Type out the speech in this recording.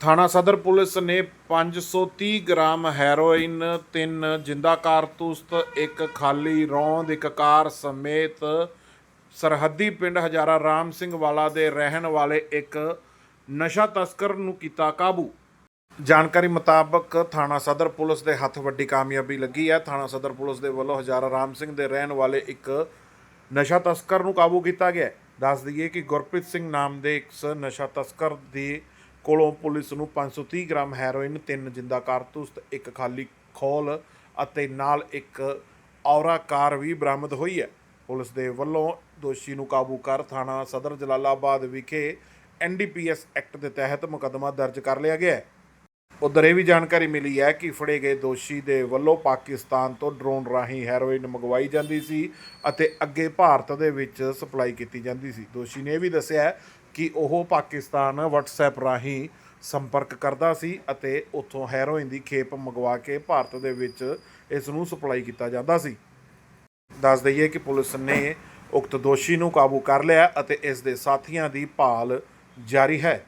ਥਾਣਾ ਸਦਰ ਪੁਲਿਸ ਨੇ 530 ਗ੍ਰਾਮ ਹੈਰੋਇਨ, ਤਿੰਨ ਜਿੰਦਾ ਕਾਰਤੂਸ, ਇੱਕ ਖਾਲੀ ਰੌਂਦ, ਇੱਕ ਕਾਰ ਸਮੇਤ ਸਰਹੱਦੀ ਪਿੰਡ ਹਜ਼ਾਰਾ ਰਾਮ ਸਿੰਘ ਵਾਲਾ ਦੇ ਰਹਿਣ ਵਾਲੇ ਇੱਕ ਨਸ਼ਾ ਤਸਕਰ ਨੂੰ ਕੀਤਾ ਕਾਬੂ। ਜਾਣਕਾਰੀ ਮੁਤਾਬਕ ਥਾਣਾ ਸਦਰ ਪੁਲਿਸ ਦੇ ਹੱਥ ਵੱਡੀ ਕਾਮਯਾਬੀ ਲੱਗੀ ਹੈ। ਥਾਣਾ ਸਦਰ ਪੁਲਿਸ ਦੇ ਵੱਲੋਂ ਹਜ਼ਾਰਾ ਰਾਮ ਸਿੰਘ ਦੇ ਰਹਿਣ ਵਾਲੇ ਇੱਕ ਨਸ਼ਾ ਤਸਕਰ ਨੂੰ ਕਾਬੂ ਕੀਤਾ ਗਿਆ ਦੱਸ ਦਈਏ ਕਿ ਗੁਰਪ੍ਰੀਤ ਸਿੰਘ ਨਾਮ ਦੇ ਇੱਕ ਨਸ਼ਾ ਤਸਕਰ ਦੀ ਕੋਲੋਂ ਪੁਲਿਸ ਨੂੰ 530 ਗ੍ਰਾਮ ਹੈਰੋਇਨ, ਤਿੰਨ ਜਿੰਦਾ ਕਾਰਤੂਸ, ਇੱਕ ਖਾਲੀ ਖੋਲ ਅਤੇ ਨਾਲ ਇੱਕ ਔਰਾ ਕਾਰ ਵੀ ਬਰਾਮਦ ਹੋਈ ਹੈ। ਪੁਲਿਸ ਦੇ ਵੱਲੋਂ ਦੋਸ਼ੀ ਨੂੰ ਕਾਬੂ ਕਰ ਥਾਣਾ ਸਦਰ ਜਲਾਲਾਬਾਦ ਵਿਖੇ ਐਨਡੀਪੀਐਸ ਐਕਟ ਦੇ ਤਹਿਤ ਮੁਕੱਦਮਾ ਦਰਜ ਕਰ ਲਿਆ ਗਿਆ ਹੈ। ਉਧਰ ਇਹ ਵੀ ਜਾਣਕਾਰੀ ਮਿਲੀ ਹੈ ਕਿ ਫੜੇ ਗਏ ਦੋਸ਼ੀ ਦੇ ਵੱਲੋਂ ਪਾਕਿਸਤਾਨ ਤੋਂ ਡਰੋਨ ਰਾਹੀਂ ਹੈਰੋਇਨ ਮੰਗਵਾਈ ਜਾਂਦੀ ਸੀ ਅਤੇ ਅੱਗੇ ਭਾਰਤ ਦੇ ਵਿੱਚ ਸਪਲਾਈ ਕੀਤੀ ਜਾਂਦੀ ਸੀ। ਦੋਸ਼ੀ ਨੇ ਇਹ ਵੀ ਦੱਸਿਆ ਕਿ ਉਹ ਪਾਕਿਸਤਾਨ WhatsApp ਰਾਹੀਂ ਸੰਪਰਕ ਕਰਦਾ ਸੀ ਅਤੇ ਉੱਥੋਂ ਹੈਰੋਇਨ ਦੀ ਖੇਪ ਮੰਗਵਾ ਕੇ ਭਾਰਤ ਦੇ ਵਿੱਚ ਇਸ ਨੂੰ ਸਪਲਾਈ ਕੀਤਾ ਜਾਂਦਾ ਸੀ। ਦੱਸ ਦਈਏ ਕਿ ਪੁਲਿਸ ਨੇ ਉਕਤ ਦੋਸ਼ੀ ਨੂੰ ਕਾਬੂ ਕਰ ਲਿਆ ਅਤੇ ਇਸ ਦੇ ਸਾਥੀਆਂ ਦੀ ਭਾਲ ਜਾਰੀ ਹੈ।